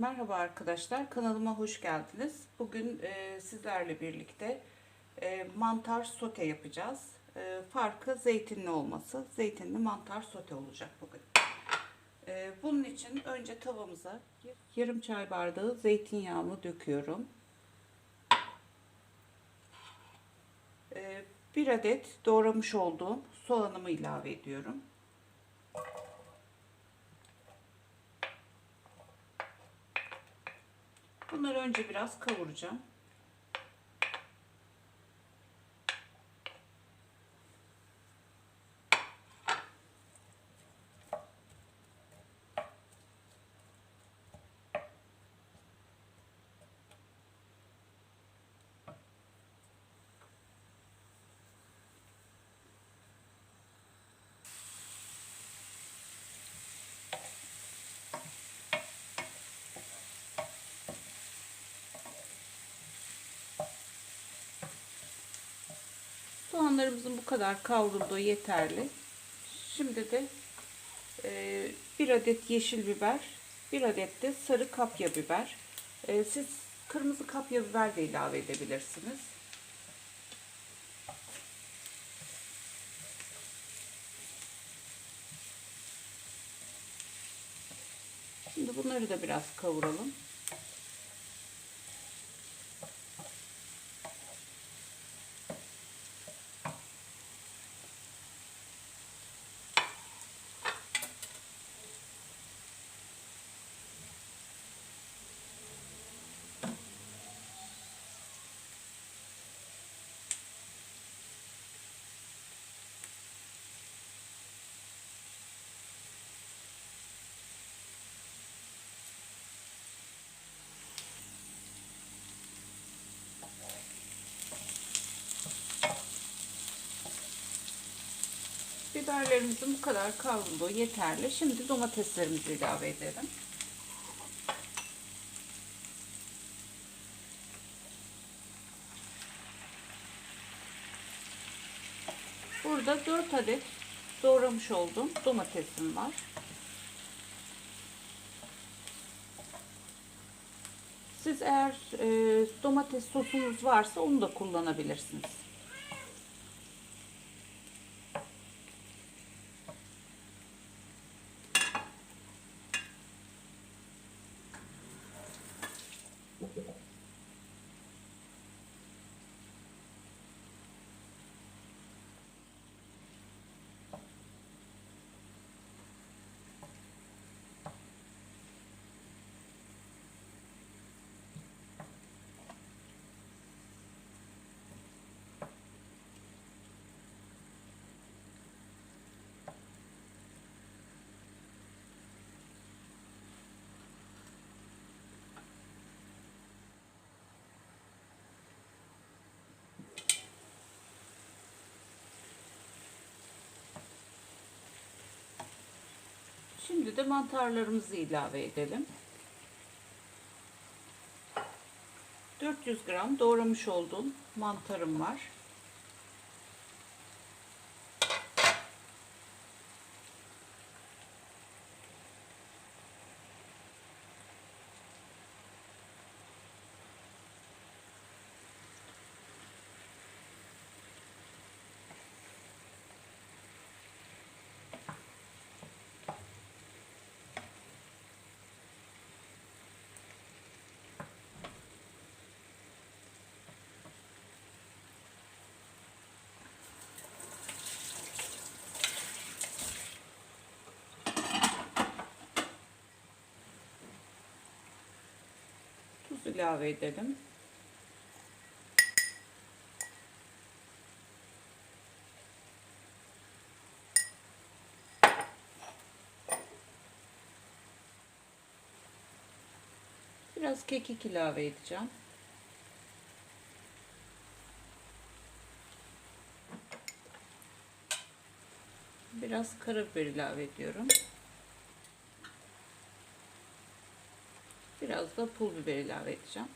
Merhaba arkadaşlar, kanalıma hoş geldiniz. Bugün e, sizlerle birlikte e, mantar sote yapacağız. E, farkı zeytinli olması. Zeytinli mantar sote olacak bugün. E, bunun için önce tavamıza yarım çay bardağı zeytinyağımı döküyorum. E, bir adet doğramış olduğum soğanımı ilave ediyorum. Bunları önce biraz kavuracağım. Soğanlarımızın bu kadar kavrulduğu yeterli. Şimdi de e, bir adet yeşil biber, bir adet de sarı kapya biber. E, siz kırmızı kapya biber de ilave edebilirsiniz. Şimdi bunları da biraz kavuralım. Biberlerimizin bu kadar kavrulduğu yeterli. Şimdi domateslerimizi ilave edelim. Burada 4 adet doğramış olduğum domatesim var. Siz eğer e, domates sosunuz varsa onu da kullanabilirsiniz. Şimdi de mantarlarımızı ilave edelim. 400 gram doğramış olduğum mantarım var. İlave edelim. Biraz kekik ilave edeceğim. Biraz karabiber ilave ediyorum. Biraz da pul biber ilave edeceğim.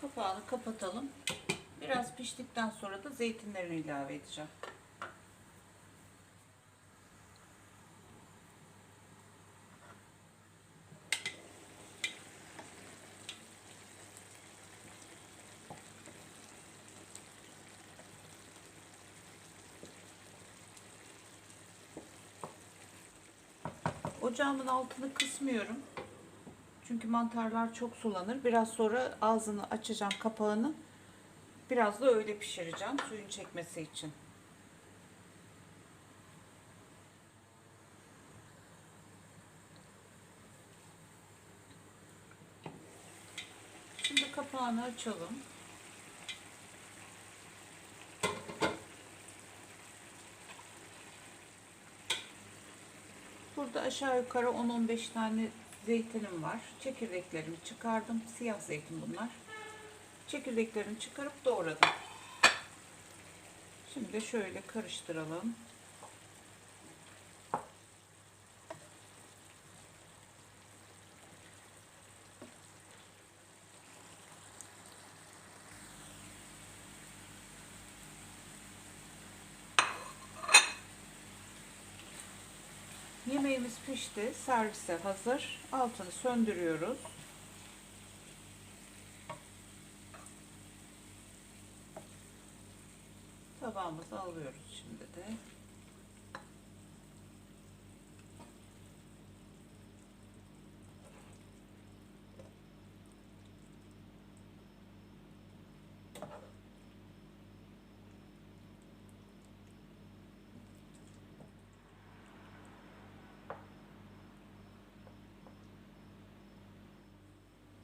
Kapağını kapatalım. Biraz piştikten sonra da zeytinlerini ilave edeceğim. Ocağımın altını kısmıyorum. Çünkü mantarlar çok sulanır. Biraz sonra ağzını açacağım kapağını. Biraz da öyle pişireceğim suyun çekmesi için. Şimdi kapağını açalım. Burada aşağı yukarı 10-15 tane zeytinim var. Çekirdeklerimi çıkardım. Siyah zeytin bunlar. Çekirdeklerini çıkarıp doğradım. Şimdi şöyle karıştıralım. Yemeğimiz pişti. Servise hazır. Altını söndürüyoruz. Tabağımıza alıyoruz şimdi de.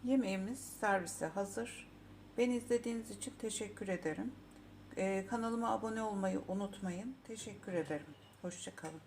Yemeğimiz servise hazır. Beni izlediğiniz için teşekkür ederim. Ee, kanalıma abone olmayı unutmayın. Teşekkür ederim. Hoşçakalın.